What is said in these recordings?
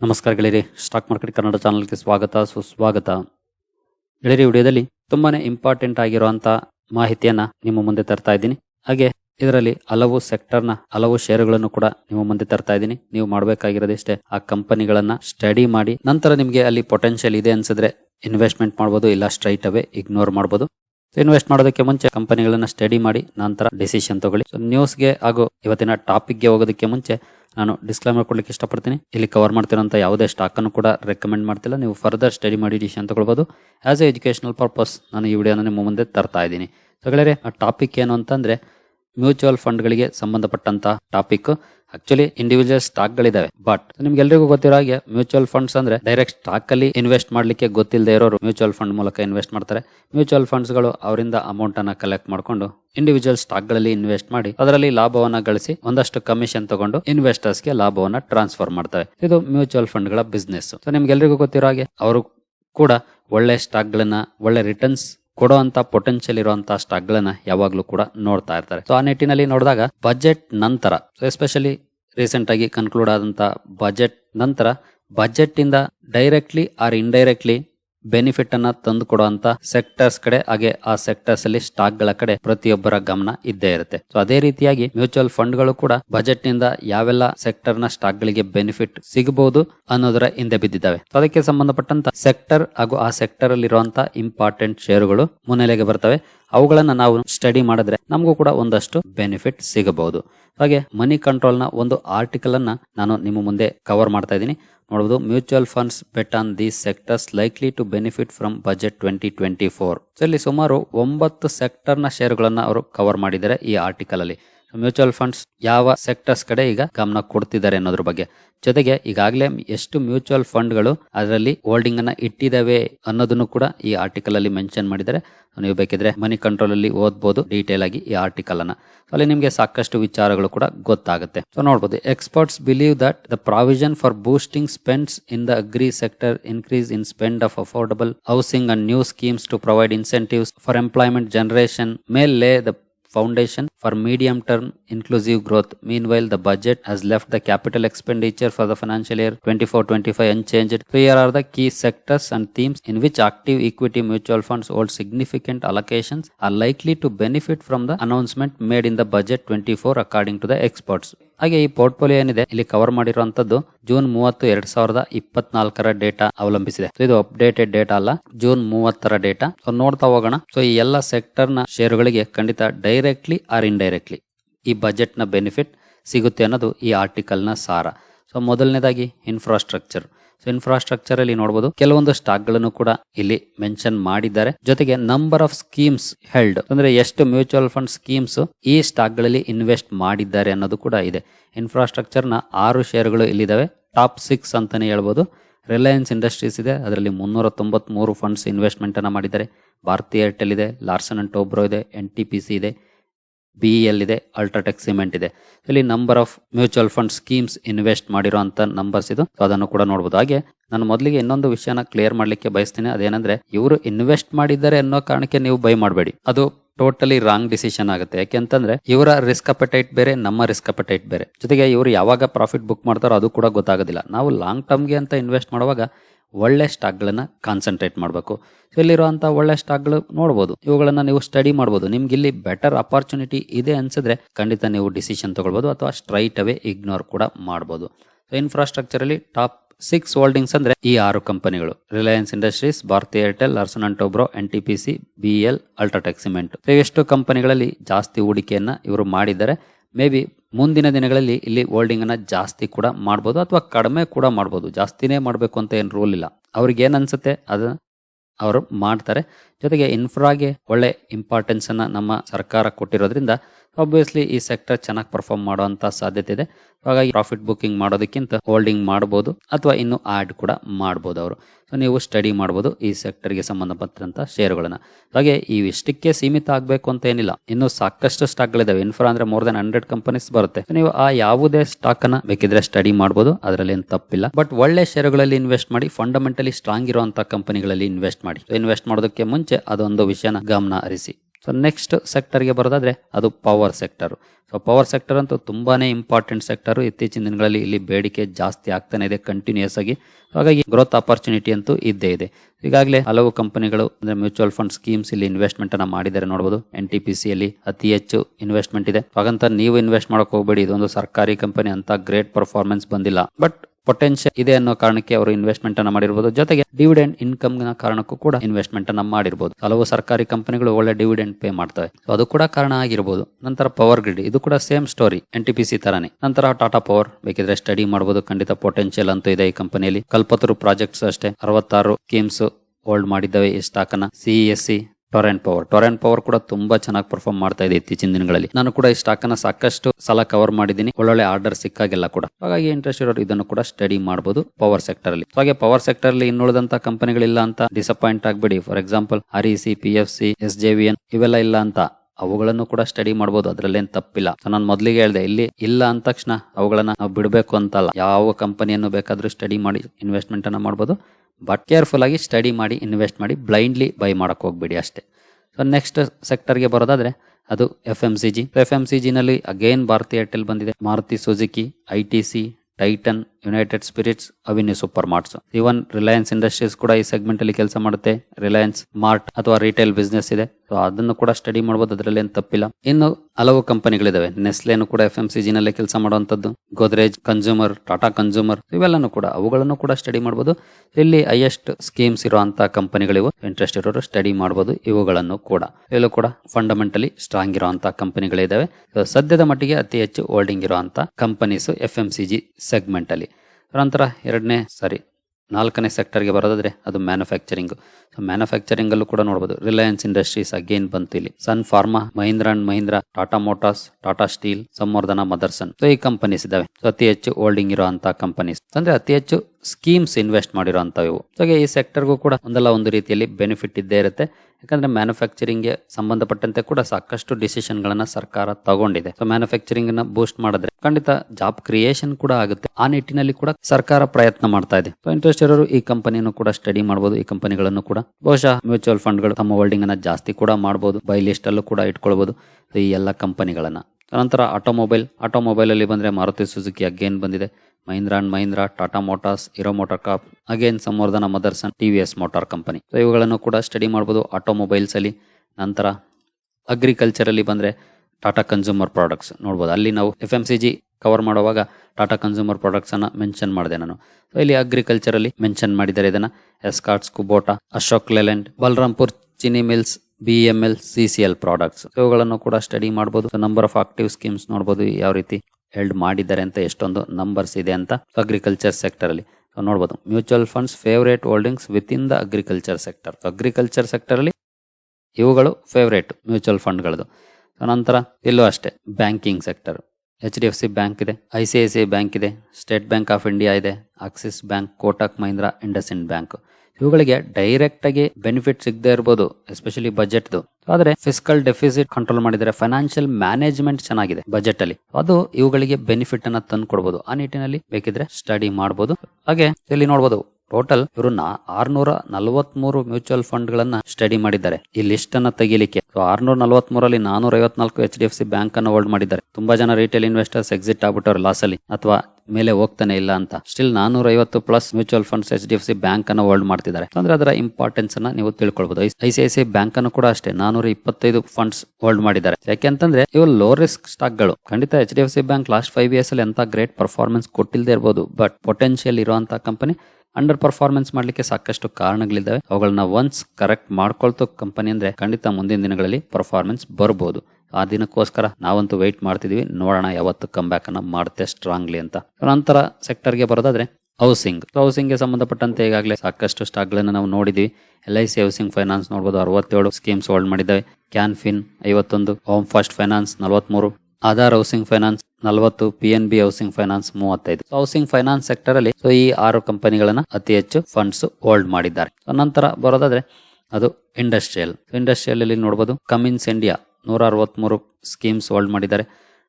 ನಮಸ್ಕಾರ ಗೆಳೆಯರಿ, stock market Kannada ಚಾನಲ್ಗೆ ಸ್ವಾಗತ, ಸುಸ್ವಾಗತ. ಗೆಳೆಯರಿ, ವಿಡಿಯೋದಲ್ಲಿ ತುಂಬಾ ಇಂಪಾರ್ಟೆಂಟ್ ಆಗಿರುವಂಥ ಮಾಹಿತಿಯನ್ನ ನಿಮ್ಮ ಮುಂದೆ ತರ್ತಾ ಇದ್ದೀನಿ. ಹಾಗೆ ಇದರಲ್ಲಿ ಹಲವು ಸೆಕ್ಟರ್ನ ಹಲವು ಷೇರುಗಳನ್ನು ಕೂಡ ನಿಮ್ಮ ಮುಂದೆ ತರ್ತಾ ಇದ್ದೀನಿ. ನೀವು ಮಾಡಬೇಕಾಗಿರೋದಿಷ್ಟೇ ಆ ಕಂಪನಿಗಳನ್ನ ಸ್ಟಡಿ ಮಾಡಿ, ನಂತರ ನಿಮಗೆ ಅಲ್ಲಿ ಪೊಟೆನ್ಷಿಯಲ್ ಇದೆ ಅನ್ಸಿದ್ರೆ ಇನ್ವೆಸ್ಟ್ಮೆಂಟ್ ಮಾಡ್ಬೋದು, ಇಲ್ಲ ಸ್ಟ್ರೈಟ್ ಅವೇ ಇಗ್ನೋರ್ ಮಾಡ್ಬೋದು. ಇನ್ವೆಸ್ಟ್ ಮಾಡೋದಕ್ಕೆ ಮುಂಚೆ ಕಂಪನಿಗಳನ್ನ ಸ್ಟಡಿ ಮಾಡಿ, ನಂತರ ಡಿಸಿಷನ್ ತಗೊಳ್ಳಿ. ಸೊ ನ್ಯೂಸ್ಗೆ ಹಾಗೂ ಇವತ್ತಿನ ಟಾಪಿಕ್ಗೆ ಹೋಗೋದಕ್ಕೆ ಮುಂಚೆ ನಾನು ಡಿಸ್ಕ್ಲೈಮರ್ ಕೊಡ್ಲಿಕ್ಕೆ ಇಷ್ಟಪಡ್ತೀನಿ. ಇಲ್ಲಿ ಕವರ್ ಮಾಡ್ತಿರೋಂಥ ಯಾವುದೇ ಸ್ಟಾಕ್ ಅನ್ನು ಕೂಡ ರೆಕಮೆಂಡ್ ಮಾಡ್ತಿಲ್ಲ. ನೀವು ಫರ್ದರ್ ಸ್ಟಡಿ ಮಾಡಿ ಡಿಸಿಷನ್ ತಗೊಳ್ಬೋದು. ಆಸ್ ಎ ಎಜುಕೇಶನಲ್ ಪರ್ಪಸ್ ನಾನು ಈ ವಿಡಿಯೋನ ನಿಮ್ಮ ಮುಂದೆ ತರ್ತಾ ಇದ್ದೀನಿ. ಸೊ ಗೆಳೆಯರೆ, ಆ ಟಾಪಿಕ್ ಏನು ಅಂತಂದ್ರೆ ಮ್ಯೂಚುವಲ್ ಫಂಡ್ಗಳಿಗೆ ಸಂಬಂಧಪಟ್ಟಂತ ಟಾಪಿಕ್. ಆಕ್ಚುಲಿ ಇಂಡಿವಿಜುವಲ್ ಸ್ಟಾಕ್ ಗಳಿದಾವೆ ಬಟ್ ನಿಮ್ಗೆಲ್ರಿಗೂ ಗೊತ್ತಿರೋ ಹಾಗೆ ಮ್ಯೂಚುವಲ್ ಫಂಡ್ಸ್ ಅಂದ್ರೆ ಡೈರೆಕ್ಟ್ ಸ್ಟಾಕ್ ಅಲ್ಲಿ ಇನ್ವೆಸ್ಟ್ ಮಾಡ್ಲಿಕ್ಕೆ ಗೊತ್ತಿಲ್ಲದೆ ಇರೋರು ಮ್ಯೂಚುವಲ್ ಫಂಡ್ ಮೂಲಕ ಇನ್ವೆಸ್ಟ್ ಮಾಡ್ತಾರೆ. ಮ್ಯೂಚುವಲ್ ಫಂಡ್ಸ್ಗಳು ಅವರಿಂದ ಅಮೌಂಟ್ ಅನ್ನ ಕಲೆಕ್ಟ್ ಮಾಡ್ಕೊಂಡು ಇಂಡಿವಿಜುವಲ್ ಸ್ಟಾಕ್ಗಳಲ್ಲಿ ಇನ್ವೆಸ್ಟ್ ಮಾಡಿ ಅದರಲ್ಲಿ ಲಾಭವನ್ನ ಗಳಿಸಿ ಒಂದಷ್ಟು ಕಮಿಷನ್ ತಗೊಂಡು ಇನ್ವೆಸ್ಟರ್ಸ್ಗೆ ಲಾಭವನ್ನ ಟ್ರಾನ್ಸ್ಫರ್ ಮಾಡ್ತವೆ ಇದು ಮ್ಯೂಚುವಲ್ ಫಂಡ್ಗಳ ಬಿಸ್ನೆಸ್ ಸೊ ನಿಮ್ಗೆಲ್ರಿಗೂ ಗೊತ್ತಿರೋ ಹಾಗೆ ಅವರು ಕೂಡ ಒಳ್ಳೆ ಸ್ಟಾಕ್ ಗಳನ್ನ, ಒಳ್ಳೆ ರಿಟರ್ನ್ಸ್ ಕೊಡುವಂತ ಪೊಟೆನ್ಶಿಯಲ್ ಇರುವಂತ ಸ್ಟಾಕ್ ಗಳನ್ನ ಯಾವಾಗ್ಲೂ ಕೂಡ ನೋಡ್ತಾ ಇರ್ತಾರೆ. ಸೊ ಆ ನಿಟ್ಟಿನಲ್ಲಿ ನೋಡಿದಾಗ ಬಜೆಟ್ ನಂತರ ಎಸ್ಪೆಷಲಿ ರೀಸೆಂಟ್ ಆಗಿ ಕನ್ಕ್ಲೂಡ್ ಆದಂತ ಬಜೆಟ್ ನಂತರ ಬಜೆಟ್ ಇಂದ ಡೈರೆಕ್ಟ್ಲಿ ಆರ್ ಇಂಡೈರೆಕ್ಟ್ಲಿ ಬೆನಿಫಿಟ್ ಅನ್ನ ತಂದು ಕೊಡುವಂತ ಸೆಕ್ಟರ್ಸ್ ಕಡೆ, ಹಾಗೆ ಆ ಸೆಕ್ಟರ್ಸ್ ಅಲ್ಲಿ ಸ್ಟಾಕ್ಗಳ ಕಡೆ ಪ್ರತಿಯೊಬ್ಬರ ಗಮನ ಇದ್ದೇ ಇರುತ್ತೆ. ಸೊ ಅದೇ ರೀತಿಯಾಗಿ ಮ್ಯೂಚುವಲ್ ಫಂಡ್ಗಳು ಕೂಡ ಬಜೆಟ್ನಿಂದ ಯಾವೆಲ್ಲ ಸೆಕ್ಟರ್ನ ಸ್ಟಾಕ್ ಗಳಿಗೆ ಬೆನಿಫಿಟ್ ಸಿಗಬಹುದು ಅನ್ನೋದರ ಹಿಂದೆ ಬಿದ್ದಿದ್ದಾವೆ. ಅದಕ್ಕೆ ಸಂಬಂಧಪಟ್ಟಂತ ಸೆಕ್ಟರ್ ಹಾಗೂ ಆ ಸೆಕ್ಟರ್ ಅಲ್ಲಿ ಇರುವಂತಹ ಇಂಪಾರ್ಟೆಂಟ್ ಶೇರುಗಳು ಮುನ್ನೆಲೆಗೆ ಬರ್ತವೆ. ಅವುಗಳನ್ನ ನಾವು ಸ್ಟಡಿ ಮಾಡಿದ್ರೆ ನಮಗೂ ಕೂಡ ಒಂದಷ್ಟು ಬೆನಿಫಿಟ್ ಸಿಗಬಹುದು. ಹಾಗೆ ಮನಿ ಕಂಟ್ರೋಲ್ನ ಒಂದು ಆರ್ಟಿಕಲ್ ಅನ್ನ ನಾನು ನಿಮ್ಮ ಮುಂದೆ ಕವರ್ ಮಾಡ್ತಾ ಇದ್ದೀನಿ. ನೋಡಬಹುದು mutual funds bet on these sectors likely to benefit from budget twenty twenty four ಇಲ್ಲಿ ಸುಮಾರು ಒಂಬತ್ತು ಸೆಕ್ಟರ್ನ ಷೇರುಗಳನ್ನ ಅವರು ಕವರ್ ಮಾಡಿದ್ದಾರೆ ಈ ಆರ್ಟಿಕಲ್ ಅಲ್ಲಿ. ಮ್ಯೂಚುವಲ್ ಫಂಡ್ಸ್ ಯಾವ ಸೆಕ್ಟರ್ಸ್ ಕಡೆ ಈಗ ಗಮನ ಕೊಡ್ತಿದ್ದಾರೆ ಅನ್ನೋದ್ರ ಬಗ್ಗೆ. ಜೊತೆಗೆ ಈಗಾಗಲೇ ಎಷ್ಟು ಮ್ಯೂಚುವಲ್ ಫಂಡ್ಗಳು ಅದರಲ್ಲಿ ಹೋಲ್ಡಿಂಗ್ ಅನ್ನ ಇಟ್ಟಿದ್ದಾವೆ ಅನ್ನೋದನ್ನು ಕೂಡ ಈ ಆರ್ಟಿಕಲ್ ಅಲ್ಲಿ ಮೆನ್ಷನ್ ಮಾಡಿದ್ದಾರೆ. ನೀವು ಬೇಕಿದ್ರೆ ಮನಿ ಕಂಟ್ರೋಲ್ ಅಲ್ಲಿ ಓದ್ಬೋದು ಡೀಟೇಲ್ ಆಗಿ ಈ ಆರ್ಟಿಕಲ್ ಅನ್ನ ಅಲ್ಲಿ ನಿಮಗೆ ಸಾಕಷ್ಟು ವಿಚಾರಗಳು ಕೂಡ ಗೊತ್ತಾಗುತ್ತೆ. ಸೊ ನೋಡಬಹುದು experts believe that the provision for boosting spends in the agri sector increase in spend of affordable housing and new schemes to provide incentives for employment generation may lay the foundation for medium term inclusive growth. Meanwhile, the budget has left the capital expenditure for the financial year 24-25 unchanged. So here are the key sectors and themes in which active equity mutual funds hold significant allocations are likely to benefit from the announcement made in the budget 24 according to the experts. ಹಾಗೆ ಈ portfolio ಏನಿದೆ, ಇಲ್ಲಿ cover ಮಾಡಿರುವಂತದ್ದು June ಮೂವತ್ತು, ಎರಡ್ ಸಾವಿರದ ಇಪ್ಪತ್ನಾಲ್ಕರ data ಅವಲಂಬಿಸಿದೆ. ಇದು ಅಪ್ಡೇಟೆಡ್ ಡೇಟಾ ಅಲ್ಲ ಜೂನ್ ಮೂವತ್ತರ ಡೇಟಾ ಸೊ ನೋಡ್ತಾ ಹೋಗೋಣ. ಸೊ ಈ ಎಲ್ಲ ಸೆಕ್ಟರ್ನ ಷೇರುಗಳಿಗೆ ಖಂಡಿತ ಡೈರೆಕ್ಟ್ಲಿ ಆರ್ ಇಂಡೈರೆಕ್ಟ್ಲಿ ಈ ಬಜೆಟ್ನ ಬೆನಿಫಿಟ್ ಸಿಗುತ್ತೆ ಅನ್ನೋದು ಈ ಆರ್ಟಿಕಲ್ನ ಸಾರ. ಸೊ ಮೊದಲನೇದಾಗಿ ಇನ್ಫ್ರಾಸ್ಟ್ರಕ್ಚರ್ ಸೊ ಇನ್ಫ್ರಾಸ್ಟ್ರಕ್ಚರ್ ಅಲ್ಲಿ ನೋಡಬಹುದು ಕೆಲವೊಂದು ಸ್ಟಾಕ್ಗಳನ್ನು ಕೂಡ ಇಲ್ಲಿ ಮೆನ್ಷನ್ ಮಾಡಿದ್ದಾರೆ. ಜೊತೆಗೆ ನಂಬರ್ ಆಫ್ ಸ್ಕೀಮ್ಸ್ ಹೆಲ್ಡ್ ಅಂದ್ರೆ ಎಷ್ಟು ಮ್ಯೂಚುವಲ್ ಫಂಡ್ ಸ್ಕೀಮ್ಸ್ ಈ ಸ್ಟಾಕ್ಗಳಲ್ಲಿ ಇನ್ವೆಸ್ಟ್ ಮಾಡಿದ್ದಾರೆ ಅನ್ನೋದು ಕೂಡ ಇದೆ. ಇನ್ಫ್ರಾಸ್ಟ್ರಕ್ಚರ್ನ ಆರು ಷೇರುಗಳು ಇಲ್ಲಿದ್ದಾವೆ. ಟಾಪ್ ಸಿಕ್ಸ್ ಅಂತಾನೆ ಹೇಳ್ಬೋದು. ರಿಲಯನ್ಸ್ ಇಂಡಸ್ಟ್ರೀಸ್ ಇದೆ. ಅದರಲ್ಲಿ ಮುನ್ನೂರ ತೊಂಬತ್ಮೂರು ಫಂಡ್ಸ್ ಇನ್ವೆಸ್ಟ್ಮೆಂಟ್ ಅನ್ನ ಮಾಡಿದ್ದಾರೆ. ಭಾರತಿ ಏರ್ಟೆಲ್ ಇದೆ ಲಾರ್ಸನ್ ಅಂಡ್ ಟೋಬ್ರೋ ಇದೆ ಎನ್ ಟಿ ಪಿ ಸಿ ಇದೆ. ಬಿ ಎಲ್ ಇದೆ ಅಲ್ಟ್ರಾಟೆಕ್ ಸಿಮೆಂಟ್ ಇದೆ. ಇಲ್ಲಿ number of mutual fund schemes invest ಮಾಡಿರುವಂತ ನಂಬರ್ಸ್ ಇದು. ಅದನ್ನು ಕೂಡ ನೋಡಬಹುದು ಹಾಗೆ ನಾನು ಮೊದಲಿಗೆ ಇನ್ನೊಂದು ವಿಷಯನ ಕ್ಲಿಯರ್ ಮಾಡ್ಲಿಕ್ಕೆ ಬಯಸ್ತೀನಿ. ಅದೇನಂದ್ರೆ, ಇವರು ಇನ್ವೆಸ್ಟ್ ಮಾಡಿದ್ದಾರೆ ಅನ್ನೋ ಕಾರಣಕ್ಕೆ ನೀವು ಬೈ ಮಾಡಬೇಡಿ. ಅದು ಟೋಟಲಿ ರಾಂಗ್ ಡಿಸಿಷನ್ ಆಗುತ್ತೆ. ಯಾಕೆಂತಂದ್ರೆ ಇವರ ರಿಸ್ಕ್ ಅಪಟೈಟ್ ಬೇರೆ, ನಮ್ಮ ರಿಸ್ಕ್ ಅಪಟೈಟ್ ಬೇರೆ. ಜೊತೆಗೆ ಇವರು ಯಾವಾಗ ಪ್ರಾಫಿಟ್ ಬುಕ್ ಮಾಡ್ತಾರೋ ಅದು ಕೂಡ ಗೊತ್ತಾಗೋದಿಲ್ಲ. ನಾವು ಲಾಂಗ್ ಟರ್ಮ್ಗೆ ಅಂತ ಇನ್ವೆಸ್ಟ್ ಮಾಡುವಾಗ ಒಳ್ಳೆ ಸ್ಟಾಕ್ಗಳನ್ನು ಕಾನ್ಸಂಟ್ರೇಟ್ ಮಾಡಬೇಕು. ಸೊ ಇಲ್ಲಿರುವಂಥ ಒಳ್ಳೆ ಸ್ಟಾಕ್ಗಳು ನೋಡ್ಬೋದು. ಇವುಗಳನ್ನು ನೀವು ಸ್ಟಡಿ ಮಾಡ್ಬೋದು. ನಿಮ್ಗೆ ಇಲ್ಲಿ ಬೆಟರ್ ಅಪಾರ್ಚುನಿಟಿ ಇದೆ ಅನ್ಸಿದ್ರೆ ಖಂಡಿತ ನೀವು ಡಿಸಿಷನ್ ತಗೊಳ್ಬೋದು ಅಥವಾ ಸ್ಟ್ರೈಟ್ ಅವೇ ಇಗ್ನೋರ್ ಕೂಡ ಮಾಡ್ಬೋದು. ಸೊ ಇನ್ಫ್ರಾಸ್ಟ್ರಕ್ಚರ್ ಅಲ್ಲಿ ಟಾಪ್ ಸಿಕ್ಸ್ ಹೋಲ್ಡಿಂಗ್ಸ್ ಅಂದ್ರೆ ಈ ಆರು ಕಂಪನಿಗಳು. Reliance Industries Bharti Airtel Larsen Toubro N T P C B L UltraTech cement ಇವೆಷ್ಟು ಕಂಪನಿಗಳಲ್ಲಿ ಜಾಸ್ತಿ ಹೂಡಿಕೆಯನ್ನ ಇವರು ಮಾಡಿದ್ದಾರೆ. ಮೇ ಬಿ ಮುಂದಿನ ದಿನಗಳಲ್ಲಿ ಇಲ್ಲಿ ಹೋಲ್ಡಿಂಗ್ ಅನ್ನ ಜಾಸ್ತಿ ಕೂಡ ಮಾಡ್ಬೋದು ಅಥವಾ ಕಡಿಮೆ ಕೂಡ ಮಾಡ್ಬೋದು. ಜಾಸ್ತಿನೇ ಮಾಡಬೇಕು ಅಂತ ಏನು ರೂಲ್ ಇಲ್ಲ. ಅವ್ರಿಗೆ ಏನು ಅನ್ಸುತ್ತೆ? ಅದು ಅವರು ಮಾಡ್ತಾರೆ. ಜೊತೆಗೆ ಇನ್ಫ್ರಾಗೆ ಒಳ್ಳೆ ಇಂಪಾರ್ಟೆನ್ಸ್ ಅನ್ನ ನಮ್ಮ ಸರ್ಕಾರ ಕೊಟ್ಟಿರೋದ್ರಿಂದ ಆಬ್ವಿಯಸ್ಲಿ ಈ ಸೆಕ್ಟರ್ ಚೆನ್ನಾಗಿ ಪರ್ಫಾರ್ಮ್ ಮಾಡುವಂತ ಸಾಧ್ಯತೆ ಇದೆ. ಹಾಗಾಗಿ ಪ್ರಾಫಿಟ್ ಬುಕಿಂಗ್ ಮಾಡೋದಕ್ಕಿಂತ ಹೋಲ್ಡಿಂಗ್ ಮಾಡಬಹುದು ಅಥವಾ ಇನ್ನು ಆಡ್ ಕೂಡ ಮಾಡಬಹುದು ಅವರು. ಸೊ ನೀವು ಸ್ಟಡಿ ಮಾಡಬಹುದು ಈ ಸೆಕ್ಟರ್ಗೆ ಸಂಬಂಧಪಟ್ಟಂತ ಷೇರುಗಳನ್ನ ಹಾಗೆ ಈ ಇಷ್ಟಕ್ಕೆ ಸೀಮಿತ ಆಗಬೇಕು ಅಂತ ಏನಿಲ್ಲ. ಇನ್ನು ಸಾಕಷ್ಟು ಸ್ಟಾಕ್ಗಳಿದಾವೆ ಇನ್ಫ್ರಾ ಅಂದ್ರೆ ಮೋರ್ ದನ್ ಹಂಡ್ರೆಡ್ ಕಂಪನೀಸ್ ಬರುತ್ತೆ. ನೀವು ಆ ಯಾವುದೇ ಸ್ಟಾಕ್ ಅನ್ನ ಬೇಕಿದ್ರೆ ಸ್ಟಡಿ ಮಾಡಬಹುದು ಅದರಲ್ಲಿ ಏನು ತಪ್ಪಿಲ್ಲ. ಬಟ್ ಒಳ್ಳೆ ಷೇರುಗಳಲ್ಲಿ ಇನ್ವೆಸ್ಟ್ ಮಾಡಿ ಫಂಡಮೆಂಟಲಿ ಸ್ಟ್ರಾಂಗ್ ಇರುವಂತಹ ಕಂಪನಿಗಳಲ್ಲಿ ಇನ್ವೆಸ್ಟ್ ಮಾಡಿ. ಇನ್ವೆಸ್ಟ್ ಮಾಡೋದಕ್ಕೆ ಮುಂಚೆ ಅದೊಂದು ವಿಷಯನ ಗಮನ ಹರಿಸಿ. ಸೊ ನೆಕ್ಸ್ಟ್ ಸೆಕ್ಟರ್ಗೆ ಬರೋದಾದ್ರೆ ಅದು power sector so power sector ಅಂತೂ ತುಂಬಾನೇ ಇಂಪಾರ್ಟೆಂಟ್ ಸೆಕ್ಟರ್ ಇತ್ತೀಚಿನ ದಿನಗಳಲ್ಲಿ ಇಲ್ಲಿ ಬೇಡಿಕೆ ಜಾಸ್ತಿ ಆಗ್ತಾನೆ ಇದೆ ಕಂಟಿನ್ಯೂಸ್ ಆಗಿ. ಹಾಗಾಗಿ ಗ್ರೋತ್ ಆಪರ್ಚುನಿಟಿ ಅಂತೂ ಇದ್ದೇ ಇದೆ. ಈಗಾಗಲೇ ಹಲವು ಕಂಪನಿಗಳು ಅಂದ್ರೆ ಮ್ಯೂಚುವಲ್ ಫಂಡ್ ಸ್ಕೀಮ್ಸ್ ಇಲ್ಲಿ ಇನ್ವೆಸ್ಟ್ಮೆಂಟ್ ಅನ್ನ ಮಾಡಿದ್ದಾರೆ ನೋಡಬಹುದು ಎನ್ ಟಿ ಪಿ ಸಿ ಅಲ್ಲಿ ಅತಿ ಹೆಚ್ಚು ಇನ್ವೆಸ್ಟ್ಮೆಂಟ್ ಇದೆ. ಹಾಗಂತ ನೀವು ಇನ್ವೆಸ್ಟ್ ಮಾಡಕ್ ಹೋಗಬೇಡಿ. ಇದೊಂದು ಸರ್ಕಾರಿ ಕಂಪನಿ ಅಂತ ಗ್ರೇಟ್ ಪರ್ಫಾರ್ಮೆನ್ಸ್ ಬಂದಿಲ್ಲ. ಬಟ್ ಪೊಟೆನ್ಶಿಯಲ್ ಇದೆ ಅನ್ನೋ ಕಾರಣಕ್ಕೆ ಅವರು ಇನ್ವೆಸ್ಟ್ಮೆಂಟ್ ಅನ್ನ ಮಾಡಿರಬಹುದು ಜೊತೆಗೆ ಡಿವಿಡೆಂಡ್ ಇನ್ಕಮ್ನ ಕಾರಣಕ್ಕೂ ಕೂಡ ಇನ್ವೆಸ್ಟ್ಮೆಂಟ್ ಅನ್ನ ಮಾಡಿರಬಹುದು ಹಲವು ಸರ್ಕಾರಿ ಕಂಪನಿಗಳು ಒಳ್ಳೆ ಡಿವಿಡೆಂಡ್ ಪೇ ಮಾಡ್ತವೆ. ಅದು ಕೂಡ ಕಾರಣ ಆಗಿರಬಹುದು ನಂತರ ಪವರ್ ಗ್ರಿಡ್ ಇದು ಕೂಡ same story N T P ತರಾನೇ. ನಂತರ ಟಾಟಾ ಪವರ್ ಬೇಕಿದ್ರೆ ಸ್ಟಡಿ ಮಾಡಬಹುದು ಖಂಡಿತ ಪೊಟೆನ್ಶಿಯಲ್ ಅಂತೂ ಇದೆ ಈ ಕಂಪನಿಯಲ್ಲಿ ಕಲ್ಪತರು ಪ್ರಾಜೆಕ್ಟ್ಸ್ ಅಷ್ಟೇ. ಅರವತ್ತಾರು ಸ್ಕೀಮ್ಸ್ ಹೋಲ್ಡ್ ಮಾಡಿದ್ದಾವೆ ಈ ಸ್ಟಾಕ್ ಅನ್ನ. CS C Torrent power Torrent power ಕೂಡ ತುಂಬಾ ಚೆನ್ನಾಗಿ ಪರ್ಫಾರ್ಮ್ ಮಾಡ್ತಾ ಇದೆ ಇತ್ತೀಚಿನ ದಿನಗಳಲ್ಲಿ. ನಾನು ಕೂಡ ಈ ಸ್ಟಾಕ್ ಅನ್ನ ಸಾಕಷ್ಟು ಸಲ ಕವರ್ ಮಾಡಿದ್ದೀನಿ. ಒಳ್ಳೊಳ್ಳೆ ಆರ್ಡರ್ ಸಿಕ್ಕಾಗೆಲ್ಲ ಕೂಡ. ಹಾಗಾಗಿ ಇಂಟ್ರೆಸ್ಟ್ ಇರೋರು ಇದನ್ನು ಕೂಡ ಸ್ಟಡಿ ಮಾಡಬಹುದು ಪವರ್ ಸೆಕ್ಟರ್ ಅಲ್ಲಿ. ಹಾಗೆ ಪವರ್ ಸೆಕ್ಟರ್ ಅಲ್ಲಿ ಇನ್ನುಳಿದಂತ ಕಂಪನಿಗಳಿಲ್ಲ ಅಂತ ಡಿಸಪಾಯಿಂಟ್ ಆಗಬೇಡಿ. For example R E C P F C S J V N ಇವೆಲ್ಲ ಇಲ್ಲ ಅಂತ ಅವುಗಳನ್ನು ಕೂಡ ಸ್ಟಡಿ ಮಾಡಬಹುದು ಅದ್ರಲ್ಲೇನ್ ತಪ್ಪಿಲ್ಲ. ನಾನು ಮೊದಲಿಗೆ ಹೇಳ್ದೆ, ಇಲ್ಲಿ ಇಲ್ಲ ಅಂದ ತಕ್ಷಣ ಅವುಗಳನ್ನ ನಾವು ಬಿಡಬೇಕು ಅಂತಲ್ಲ. ಯಾವ ಕಂಪನಿಯನ್ನು ಬೇಕಾದ್ರೂ ಸ್ಟಡಿ ಮಾಡಿ ಇನ್ವೆಸ್ಟ್ಮೆಂಟ್ ಅನ್ನ ಮಾಡಬಹುದು ಬಟ್ ಕೇರ್ಫುಲ್ಲಾಗಿ ಸ್ಟಡಿ ಮಾಡಿ ಇನ್ವೆಸ್ಟ್ ಮಾಡಿ ಬ್ಲೈಂಡ್ಲಿ ಬೈ ಮಾಡೋಕ್ಕೆ ಹೋಗ್ಬೇಡಿ ಅಷ್ಟೇ. ಸೊ ನೆಕ್ಸ್ಟ್ ಸೆಕ್ಟರ್ಗೆ ಬರೋದಾದ್ರೆ ಅದು F M C G F M C ಜಿನಲ್ಲಿ again Bharti Airtel ಬಂದಿದೆ. Maruti Suzuki I T C Titan United Spirits Avenue Supermarts even Reliance Industries ಕೂಡ ಈ ಸೆಗ್ಮೆಂಟ್ ಅಲ್ಲಿ ಕೆಲಸ ಮಾಡುತ್ತೆ. ರಿಲಯನ್ಸ್ ಮಾರ್ಟ್ ಅಥವಾ ರಿಟೇಲ್ ಬಿಸ್ನೆಸ್ ಇದೆ. ಸೊ ಅದನ್ನು ಕೂಡ ಸ್ಟಡಿ ಮಾಡಬಹುದು ಅದರಲ್ಲಿ ಏನು ತಪ್ಪಿಲ್ಲ. ಇನ್ನು ಹಲವು ಕಂಪನಿಗಳಿದಾವೆ. ನೆಸ್ಲೇನು ಕೂಡ ಎಫ್ ಎಂ ಸಿ ಜಿನಲ್ಲೇ ಕೆಲಸ ಮಾಡುವಂತದ್ದು ಗೋದ್ರೇಜ್ ಕನ್ಸ್ಯೂಮರ್ ಟಾಟಾ ಕನ್ಸ್ಯೂಮರ್ ಇವೆಲ್ಲನೂ ಕೂಡ ಅವುಗಳನ್ನು ಕೂಡ ಸ್ಟಡಿ ಮಾಡಬಹುದು ಇಲ್ಲಿ ಹೈಯೆಸ್ಟ್ ಸ್ಕೀಮ್ಸ್ ಇರುವಂತಹ ಕಂಪನಿಗಳಿವು. ಇಂಟ್ರೆಸ್ಟ್ ಇರೋರು ಸ್ಟಡಿ ಮಾಡಬಹುದು ಇವುಗಳನ್ನು ಕೂಡ. ಇಲ್ಲೂ ಕೂಡ ಫಂಡಮೆಂಟಲಿ ಸ್ಟ್ರಾಂಗ್ ಇರುವಂತಹ ಕಂಪನಿಗಳಿದಾವೆ. ಸದ್ಯದ ಮಟ್ಟಿಗೆ ಅತಿ ಹೆಚ್ಚು ಹೋಲ್ಡಿಂಗ್ ಇರುವಂತಹ companies F M C G segment ಅಲ್ಲಿ. ನಂತರ ಎರಡನೇ ಸಾರಿ, ನಾಲ್ಕನೇ ಸೆಕ್ಟರ್ಗೆ ಬರೋದಾದರೆ ಅದು ಮ್ಯಾನುಫ್ಯಾಕ್ಚರಿಂಗ್ ಸೊ ಮ್ಯಾನುಫ್ಯಾಕ್ಚರಿಂಗಲ್ಲೂ ಕೂಡ ನೋಡ್ಬೋದು. ರಿಲಯನ್ಸ್ ಇಂಡಸ್ಟ್ರೀಸ್ ಅಗೇನ್ ಬಂತು ಇಲ್ಲಿ. Sun Pharma Mahindra and Mahindra Tata Motors Tata Steel Samvardhana Motherson so ಈ ಕಂಪನೀಸ್ ಇದಾವೆ ಸೊ ಅತಿ ಹೆಚ್ಚು ಹೋಲ್ಡಿಂಗ್ ಇರುವಂತಹ ಕಂಪನೀಸ್ ಅಂದ್ರೆ ಅತಿ ಹೆಚ್ಚು ಸ್ಕೀಮ್ಸ್ ಇನ್ವೆಸ್ಟ್ ಇವು ಹಾಗೆ ಈ ಸೆಕ್ಟರ್ಗೂ ಕೂಡ ಒಂದಲ್ಲ ಒಂದು ರೀತಿಯಲ್ಲಿ ಬೆನಿಫಿಟ್ ಇದ್ದೇ ಇರುತ್ತೆ. ಯಾಕಂದ್ರೆ ಮ್ಯಾನುಫ್ಯಾಕ್ಚರಿಂಗ್ಗೆ ಸಂಬಂಧಪಟ್ಟಂತೆ ಕೂಡ ಸಾಕಷ್ಟು ಡಿಸಿಷನ್ ಗಳನ್ನ ಸರ್ಕಾರ ತಗೊಂಡಿದೆ. ಸೊ ಮ್ಯಾನುಫ್ಯಾಕ್ಚರಿಂಗ್ನ ಬೂಸ್ಟ್ ಮಾಡಿದ್ರೆ ಖಂಡಿತ ಜಾಬ್ ಕ್ರಿಯೇಷನ್ ಕೂಡ ಆಗುತ್ತೆ. ಆ ನಿಟ್ಟಿನಲ್ಲಿ ಕೂಡ ಸರ್ಕಾರ ಪ್ರಯತ್ನ ಮಾಡ್ತಾ ಇದೆ. ಸೊ ಇಂಟ್ರೆಸ್ಟ್ ಇರೋರು ಈ ಕಂಪನಿಯನ್ನು ಕೂಡ ಸ್ಟಡಿ ಮಾಡಬಹುದು ಈ ಕಂಪನಿಗಳನ್ನು ಕೂಡ ಬಹುಶಃ ಮ್ಯೂಚುವಲ್ ಫಂಡ್ಗಳು ತಮ್ಮ ಹೋಲ್ಡಿಂಗ್ ಅನ್ನ ಜಾಸ್ತಿ ಕೂಡ ಮಾಡಬಹುದು ಬೈ ಲಿಸ್ಟ್ ಅಲ್ಲೂ ಕೂಡ ಇಟ್ಕೊಳ್ಬಹುದು ಈ ಎಲ್ಲ ಕಂಪನಿಗಳನ್ನ ನಂತರ ಆಟೋಮೊಬೈಲ್ ಆಟೋಮೊಬೈಲ್ ಅಲ್ಲಿ ಬಂದ್ರೆ ಮಾರುತಿ ಸುಜುಕಿ ಅಗೇನ್ ಬಂದಿದೆ. Mahindra and Mahindra, Tata Motors, Hero MotoCorp again Samvardhana Motherson T V S motor company. So ಇವುಗಳನ್ನು ಕೂಡ ಸ್ಟಡಿ ಮಾಡ್ಬೋದು ಆಟೋಮೊಬೈಲ್ಸ್ ಅಲ್ಲಿ. ನಂತರ ಅಗ್ರಿಕಲ್ಚರ್ ಅಲ್ಲಿ ಬಂದ್ರೆ ಟಾಟಾ ಕನ್ಸ್ಯೂಮರ್ ಪ್ರಾಡಕ್ಟ್ಸ್ ನೋಡ್ಬೋದು. ಅಲ್ಲಿ ನಾವು F M C G cover ಮಾಡುವಾಗ ಟಾಟಾ ಕನ್ಸ್ಯೂಮರ್ ಪ್ರಾಡಕ್ಟ್ಸ್ ಅನ್ನ ಮೆನ್ಷನ್ ಮಾಡಿದೆ ನಾನು. ಸೊ ಇಲ್ಲಿ ಅಗ್ರಿಕಲ್ಚರ್ ಅಲ್ಲಿ ಮೆನ್ಷನ್ ಮಾಡಿದ್ದಾರೆ ಇದನ್ನ. Escorts Kubota Ashok Leyland Balrampur Chini Mills B M L C C L products ಇವುಗಳನ್ನು ಕೂಡ ಸ್ಟಡಿ ಮಾಡಬಹುದು ನಂಬರ್ ಆಫ್ ಆಕ್ಟಿವ್ ಸ್ಕೀಮ್ಸ್ ನೋಡಬಹುದು ಯಾವ ರೀತಿ ಹೆಲ್ಡ್ ಮಾಡಿದ್ದಾರೆ ಅಂತ ಎಷ್ಟೊಂದು ನಂಬರ್ಸ್ ಇದೆ ಅಂತ ಅಗ್ರಿಕಲ್ಚರ್ ಸೆಕ್ಟರ್ ಅಲ್ಲಿ. ಸೊ ನೋಡಬಹುದು mutual funds favourite holdings with in the agriculture sector agriculture sector ಅಲ್ಲಿ ಇವುಗಳು ಫೇವ್ರೇಟ್ ಮ್ಯೂಚುವಲ್ ಫಂಡ್ಗಳದು ನಂತರ ಇಲ್ಲೂ ಅಷ್ಟೇ banking sector H D F C bank ಇದೆ I C I C I bank ಇದೆ ಸ್ಟೇಟ್ ಬ್ಯಾಂಕ್ ಆಫ್ ಇಂಡಿಯಾ ಇದೆ Axis Bank Kotak Mahindra IndusInd Bank ಇವುಗಳಿಗೆ ಡೈರೆಕ್ಟ್ ಆಗಿ ಬೆನಿಫಿಟ್ ಸಿಗದೆ ಇರಬಹುದು ಎಸ್ಪೆಷಲಿ ಬಜೆಟ್ ಆದ್ರೆ ಫಿಸಿಕಲ್ ಡೆಫಿಸಿಟ್ ಕಂಟ್ರೋಲ್ ಮಾಡಿದರೆ ಫೈನಾನ್ಷಿಯಲ್ ಮ್ಯಾನೇಜ್ಮೆಂಟ್ ಚೆನ್ನಾಗಿದೆ ಬಜೆಟ್ ಅಲ್ಲಿ. ಅದು ಇವುಗಳಿಗೆ ಬೆನಿಫಿಟ್ ಅನ್ನ ತಂದು ಕೊಡಬಹುದು ಆ ನಿಟ್ಟಿನಲ್ಲಿ ಬೇಕಿದ್ರೆ ಸ್ಟಡಿ ಮಾಡಬಹುದು ಹಾಗೆ ಇಲ್ಲಿ ನೋಡಬಹುದು ಟೋಟಲ್ ಇವರು ಆರ್ನೂರ ನಲವತ್ಮೂರು ಮ್ಯೂಚುವಲ್ ಫಂಡ್ ಗಳನ್ನ ಸ್ಟಡಿ ಮಾಡಿದ್ದಾರೆ. ಈ ಲಿಸ್ಟ್ ಅನ್ನ ತೆಗಿಲಿಕ್ಕೆ ಆರ್ನೂರ ನಲವತ್ಮೂರಲ್ಲಿ ನಾನೂರ ಐವತ್ನಾಲ್ಕು H D F C bank ಅನ್ನು ಹೋಲ್ಡ್ ಮಾಡಿದ್ದಾರೆ. ತುಂಬಾ ಜನ ರಿಟೇಲ್ ಇನ್ವೆಸ್ಟರ್ಸ್ ಎಕ್ಸಿಟ್ ಆಗ್ಬಿಟ್ಟವ್ರು ಲಾಸ್ ಅಲ್ಲಿ, ಅಥವಾ ಮೇಲೆ ಹೋಗ್ತಾನೆ ಇಲ್ಲ ಅಂತ. ಸ್ಟಿಲ್ ನಾನೂರ ಐವತ್ತು plus mutual funds H D F C bank ಅನ್ನು ಹೋಲ್ಡ್ ಮಾಡ್ತಿದ್ದಾರೆ. ಅಂದ್ರೆ ಅದರ ಇಂಪಾರ್ಟೆನ್ಸ್ ಅನ್ನ ನೀವು ತಿಳ್ಕೊಳ್ಬಹುದು I C I C bank ಅನ್ನು ಕೂಡ ಅಷ್ಟೇ ನಾನೂರ ಇಪ್ಪತ್ತೈದು ಫಂಡ್ಸ್ ಹೋಲ್ಡ್ ಮಾಡಿದ್ದಾರೆ ಯಾಕೆಂತಂದ್ರೆ ಇವು ಲೋ ರಿಸ್ಕ್ ಸ್ಟಾಕ್ಗಳು. ಖಂಡಿತ H D F C bank last five years ಅಲ್ಲಿ ಅಂತ ಗ್ರೇಟ್ ಪರ್ಫಾರ್ಮೆನ್ಸ್ ಕೊಟ್ಟಿಲ್ಲದೆ ಇರಬಹುದು ಬಟ್ ಪೊಟೆನ್ಶಿಯಲ್ ಇರುವಂತಹ ಕಂಪನಿ ಅಂಡರ್ ಪರ್ಫಾರ್ಮೆನ್ಸ್ ಮಾಡಲಿಕ್ಕೆ ಸಾಕಷ್ಟು ಕಾರಣಗಳಿದ್ದಾವೆ. ಅವುಗಳನ್ನ ಒನ್ಸ್ ಕರೆಕ್ಟ್ ಮಾಡ್ಕೊಳ್ತು ಕಂಪನಿ ಅಂದ್ರೆ ಖಂಡಿತ ಮುಂದಿನ ದಿನಗಳಲ್ಲಿ ಪರ್ಫಾರ್ಮೆನ್ಸ್ ಬರಬಹುದು ಆ ದಿನಕ್ಕೋಸ್ಕರ ನಾವಂತೂ ವೆಯ್ಟ್ ಮಾಡ್ತಿದೀವಿ. ನೋಡೋಣ ಯಾವತ್ತು ಕಮ್ ಬ್ಯಾಕ್ ಅನ್ನ ಮಾಡುತ್ತೆ ಸ್ಟ್ರಾಂಗ್ಲಿ ಅಂತ. ನಂತರ ಸೆಕ್ಟರ್ಗೆ ಬರೋದಾದ್ರೆ ಹೌಸಿಂಗ್ ಹೌಸಿಂಗ್ಗೆ ಸಂಬಂಧಪಟ್ಟಂತೆ ಈಗಾಗಲೇ ಸಾಕಷ್ಟು ಸ್ಟಾಕ್ ಗಳನ್ನ ನಾವು ನೋಡಿದ್ವಿ. L I C housing finance ನೋಡಬಹುದು ಅರವತ್ತೇಳು ಸ್ಕೀಮ್ಸ್ ಹೋಲ್ಡ್ ಮಾಡಿದ್ದಾವೆ. ಕ್ಯಾನ್ಫಿನ್ ಐವತ್ತೊಂದು ಹೋಮ್ ಫಸ್ಟ್ ಫೈನಾನ್ಸ್ ನಲವತ್ಮೂರು ಆಧಾರ್ ಹೌಸಿಂಗ್ ಫೈನಾನ್ಸ್ ನಲವತ್ತು P N B housing finance ಮೂವತ್ತೈದು. ಹೌಸಿಂಗ್ ಫೈನಾನ್ಸ್ ಸೆಕ್ಟರ್ ಅಲ್ಲಿ ಸೊ ಈ ಆರು ಕಂಪನಿಗಳನ್ನ ಅತಿ ಹೆಚ್ಚು ಫಂಡ್ಸ್ ಹೋಲ್ಡ್ ಮಾಡಿದ್ದಾರೆ. ನಂತರ ಬರೋದಾದ್ರೆ, ಅದು ಇಂಡಸ್ಟ್ರಿಯಲ್ ಇಂಡಸ್ಟ್ರಿಯಲ್ ಅಲ್ಲಿ ನೋಡಬಹುದು ಕಮಿನ್ಸ್ ಇಂಡಿಯಾ ನೂರ ಅರವತ್ಮೂರು ಸ್ಕೀಮ್ಸ್ ಹೋಲ್ಡ್ ಮಾಡಿದ್ದಾರೆ.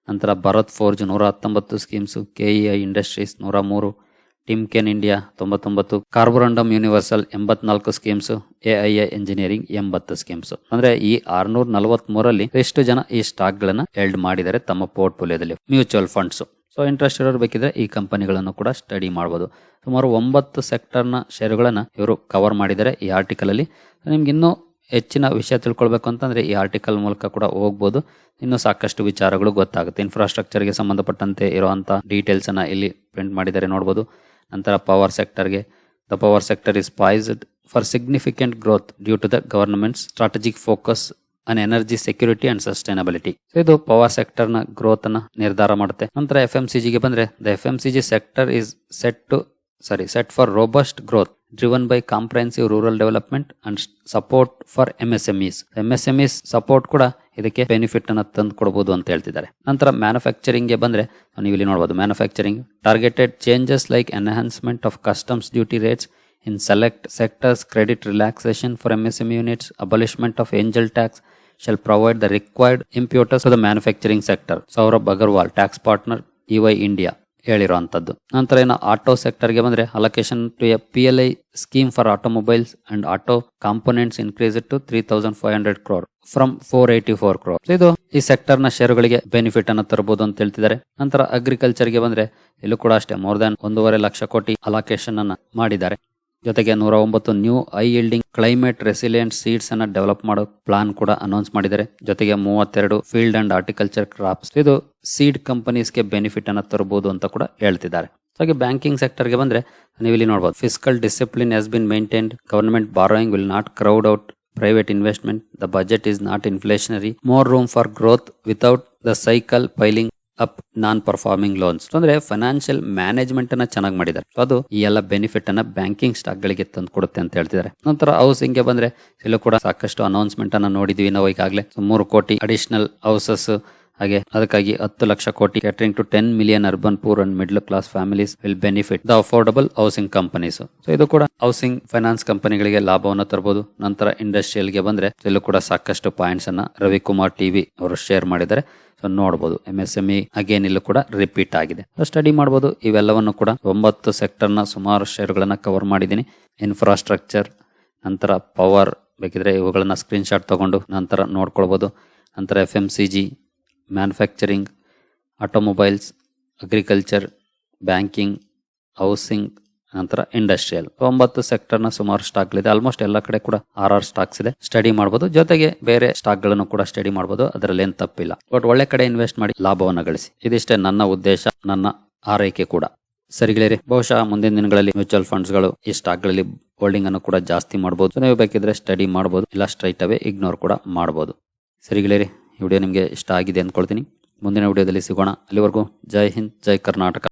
ನಂತರ ಭರತ್ ಫೋರ್ಜ್ ನೂರ ಹತ್ತೊಂಬತ್ತು ಸ್ಕೀಮ್ಸ್ ಕೆಇಐ ಇಂಡಸ್ಟ್ರೀಸ್ ನೂರ ಮೂರು ಟಿಮ್ಕೆನ್ ಇಂಡಿಯಾ ತೊಂಬತ್ತೊಂಬತ್ತು ಕಾರ್ಬೋರಂಡಮ್ ಯೂನಿವರ್ಸಲ್ ಎಂಬತ್ನಾಲ್ಕು ಸ್ಕೀಮ್ಸ್ ಎಐಎ ಇಂಜಿನಿಯರಿಂಗ್ ಎಂಬತ್ತು ಸ್ಕೀಮ್ಸ್ ಅಂದ್ರೆ ಈ ಆರ್ನೂರ ನಲವತ್ತ್ ಮೂರಲ್ಲಿ ಎಷ್ಟು ಜನ ಈ ಸ್ಟಾಕ್ ಗಳನ್ನ ಎಲ್ಡ್ ಮಾಡಿದ್ದಾರೆ ತಮ್ಮ ಪೋರ್ಟ್ಫೋಲಿಯೋದಲ್ಲಿ ಮ್ಯೂಚುವಲ್ ಫಂಡ್ಸ್ ಸೊ ಇಂಟ್ರೆಸ್ಟ್ ಇರೋರು ಬೇಕಿದ್ರೆ ಈ ಕಂಪನಿಗಳನ್ನು ಕೂಡ ಸ್ಟಡಿ ಮಾಡಬಹುದು ಸುಮಾರು ಒಂಬತ್ತು ಸೆಕ್ಟರ್ನ ಷೇರುಗಳನ್ನ ಇವರು ಕವರ್ ಮಾಡಿದ್ದಾರೆ ಈ ಆರ್ಟಿಕಲ್ ಅಲ್ಲಿ. ನಿಮ್ಗೆ ಇನ್ನೂ ಹೆಚ್ಚಿನ ವಿಷಯ ತಿಳ್ಕೊಳ್ಬೇಕು ಅಂತಂದ್ರೆ ಈ ಆರ್ಟಿಕಲ್ ಮೂಲಕ ಕೂಡ ಹೋಗ್ಬೋದು. ಇನ್ನೂ ಸಾಕಷ್ಟು ವಿಚಾರಗಳು ಗೊತ್ತಾಗುತ್ತೆ. ಇನ್ಫ್ರಾಸ್ಟ್ರಕ್ಚರ್ಗೆ ಸಂಬಂಧಪಟ್ಟಂತೆ ಇರುವಂತಹ ಡೀಟೇಲ್ಸ್ ಅನ್ನ ಇಲ್ಲಿ ಪ್ರಿಂಟ್ ಮಾಡಿದ್ದಾರೆ ನೋಡಬಹುದು ನಂತರ power ಸೆಕ್ಟರ್ಗೆ the power sector is poised for significant growth due to the government strategic focus on energy security and sustainability ಇದು ಪವರ್ ಸೆಕ್ಟರ್ನ ಗ್ರೋತ್ ಅನ್ನ ನಿರ್ಧಾರ ಮಾಡುತ್ತೆ. ನಂತರ ಎಫ್ ಎಂ ಗೆ ಬಂದ್ರೆ the F M C G sector is set to sorry set for robust growth driven by comprehensive rural development and support for M S MEs M S MEs support ಕೂಡ ಇದಕ್ಕೆ benefit ಅನ್ನ ತಂದು ಕೊಡಬಹುದು ಅಂತ ಹೇಳ್ತಿದ್ದಾರೆ. ನಂತರ ಮ್ಯಾನುಫ್ಯಾಕ್ಚರಿಂಗ್ಗೆ ಬಂದ್ರೆ, ನೀವು ಇಲ್ಲಿ ನೋಡಬಹುದು manufacturing targeted changes like enhancement of customs duty rates in select sectors credit relaxation for MSMEs units abolishment of angel tax shall provide the required impetus of the manufacturing sector Saurabh Agarwal tax partner E Y India ಹೇಳಿರುವಂತದ್ದು. ನಂತರ ಏನು auto ಸೆಕ್ಟರ್ಗೆ ಬಂದ್ರೆ allocation to A P L I scheme for automobiles and auto components increase to three thousand five hundred crore from four eighty four crore ಇದು ಈ ಸೆಕ್ಟರ್ನ ಶೇರುಗಳಿಗೆ benefit ಅನ್ನು ತರಬಹುದು ಅಂತ ಹೇಳ್ತಿದ್ದಾರೆ. ನಂತರ ಅಗ್ರಿಕಲ್ಚರ್ಗೆ ಬಂದ್ರೆ, ಇಲ್ಲೂ ಕೂಡ ಅಷ್ಟೇ ಮೋರ್ ದನ್ ಒಂದೂವರೆ ಲಕ್ಷ ಕೋಟಿ ಅಲೋಕೇಶನ್ ಅನ್ನ ಮಾಡಿದ್ದಾರೆ. ಜೊತೆಗೆ ನೂರ ಒಂಬತ್ತು new high yielding climate resilient seeds ಅನ್ನ ಡೆವಲಪ್ ಮಾಡೋ ಪ್ಲಾನ್ ಕೂಡ ಅನೌನ್ಸ್ ಮಾಡಿದ್ದಾರೆ. ಜೊತೆಗೆ ಮೂವತ್ತೆರಡು ಫೀಲ್ಡ್ ಅಂಡ್ ಆರ್ಟಿಕಲ್ಚರ್ ಕ್ರಾಪ್ಸ್ ಇದು ಸೀಡ್ ಕಂಪನೀಸ್ಗೆ ಬೆನಿಫಿಟ್ ಅನ್ನ ತರಬಹುದು ಅಂತ ಕೂಡ ಹೇಳ್ತಿದ್ದಾರೆ. ಹಾಗೆ ಬ್ಯಾಂಕಿಂಗ್ ಸೆಕ್ಟರ್ಗೆ ಬಂದ್ರೆ ನೀವು ಇಲ್ಲಿ ನೋಡಬಹುದು fiscal discipline has been maintained government borrowing will not crowd out private investment the budget is not inflationary more room for growth without the cycle piling up non performing loans. ಅಂದ್ರೆ financial management ಅನ್ನ ಚೆನ್ನಾಗಿ ಮಾಡಿದ್ದಾರೆ. ಅದು ಈ ಎಲ್ಲ benefit ಅನ್ನ banking stock ಗಳಿಗೆ ತಂದು ಕೊಡುತ್ತೆ ಅಂತ ಹೇಳ್ತಿದ್ದಾರೆ. ನಂತರ ಹೌಸಿಂಗ್ಗೆ ಬಂದ್ರೆ ಇಲ್ಲೂ ಕೂಡ ಸಾಕಷ್ಟು ಅನೌನ್ಸ್ಮೆಂಟ್ ಅನ್ನ ನೋಡಿದ್ವಿ ನಾವು ಈಗಾಗಲೇ. ಮೂರು ಕೋಟಿ ಅಡಿಷನಲ್ ಹೌಸಸ್ ಹಾಗೆ ಅದಕ್ಕಾಗಿ ಹತ್ತು ಲಕ್ಷ ಕೋಟಿ catering to ten million urban poor and middle class families will benefit the affordable housing companies so ಇದು ಕೂಡ ಹೌಸಿಂಗ್ ಫೈನಾನ್ಸ್ ಕಂಪನಿಗಳಿಗೆ ಲಾಭವನ್ನು ತರಬಹುದು ನಂತರ ಇಂಡಸ್ಟ್ರಿಯಲ್ಗೆ ಬಂದ್ರೆ ಇಲ್ಲೂ ಕೂಡ ಸಾಕಷ್ಟು ಪಾಯಿಂಟ್ಸ್ ಅನ್ನ ರವಿಕುಮಾರ್ ಟಿವಿ ಅವರು ಶೇರ್ ಮಾಡಿದ್ದಾರೆ. ನೋಡಬಹುದು M S M E again ಇಲ್ಲೂ ಕೂಡ ರಿಪೀಟ್ ಆಗಿದೆ. ಸ್ಟಡಿ ಮಾಡಬಹುದು ಇವೆಲ್ಲವನ್ನು ಕೂಡ ಒಂಬತ್ತು ಸೆಕ್ಟರ್ನ ಸುಮಾರು ಷೇರುಗಳನ್ನ ಕವರ್ ಮಾಡಿದ್ದೀನಿ. ಇನ್ಫ್ರಾಸ್ಟ್ರಕ್ಚರ್ ನಂತರ ಪವರ್ ಬೇಕಿದ್ರೆ ಇವುಗಳನ್ನ ಸ್ಕ್ರೀನ್ ಶಾಟ್ ತಗೊಂಡು ನಂತರ ನೋಡ್ಕೊಳ್ಬಹುದು ನಂತರ F M C G manufacturing automobiles agriculture banking housing ನಂತರ ಇಂಡಸ್ಟ್ರಿಯಲ್. ಒಂಬತ್ತು ಸೆಕ್ಟರ್ನ ಸುಮಾರು ಸ್ಟಾಕ್ ಇದೆ ಆಲ್ಮೋಸ್ಟ್ ಎಲ್ಲ ಕಡೆ ಕೂಡ ಆರ್ ಆರ್ ಸ್ಟಾಕ್ಸ್ ಇದೆ. ಸ್ಟಡಿ ಮಾಡಬಹುದು ಜೊತೆಗೆ ಬೇರೆ ಸ್ಟಾಕ್ಗಳನ್ನು ಕೂಡ ಸ್ಟಡಿ ಮಾಡಬಹುದು ಅದರಲ್ಲಿ ಏನು ತಪ್ಪಿಲ್ಲ. ಬಟ್ ಒಳ್ಳೆ ಕಡೆ ಇನ್ವೆಸ್ಟ್ ಮಾಡಿ ಲಾಭವನ್ನು ಗಳಿಸಿ. ಇದಿಷ್ಟೇ ನನ್ನ ಉದ್ದೇಶ, ನನ್ನ ಆರೈಕೆ ಕೂಡ. ಸರಿಗಳಿರಿ ಬಹುಶಃ ಮುಂದಿನ ದಿನಗಳಲ್ಲಿ ಮ್ಯೂಚುವಲ್ ಫಂಡ್ಸ್ಗಳು ಈ ಸ್ಟಾಕ್ಗಳಲ್ಲಿ ಹೋಲ್ಡಿಂಗ್ ಅನ್ನು ಕೂಡ ಜಾಸ್ತಿ ಮಾಡಬಹುದು ನೀವು ಬೇಕಿದ್ರೆ ಸ್ಟಡಿ ಮಾಡಬಹುದು ಇಲ್ಲ ಸ್ಟ್ರೈಟ್ ಅವೇ ಇಗ್ನೋರ್ ಕೂಡ ಮಾಡಬಹುದು ಸರಿಗಳಿರಿ ವಿಡಿಯೋ ನಿಮಗೆ ಇಷ್ಟ ಆಗಿದೆ ಅಂದ್ಕೊಳ್ತೀನಿ. ಮುಂದಿನ ವಿಡಿಯೋದಲ್ಲಿ ಸಿಗೋಣ. ಅಲ್ಲಿವರೆಗೂ ಜೈ ಹಿಂದ್, ಜೈ ಕರ್ನಾಟಕ.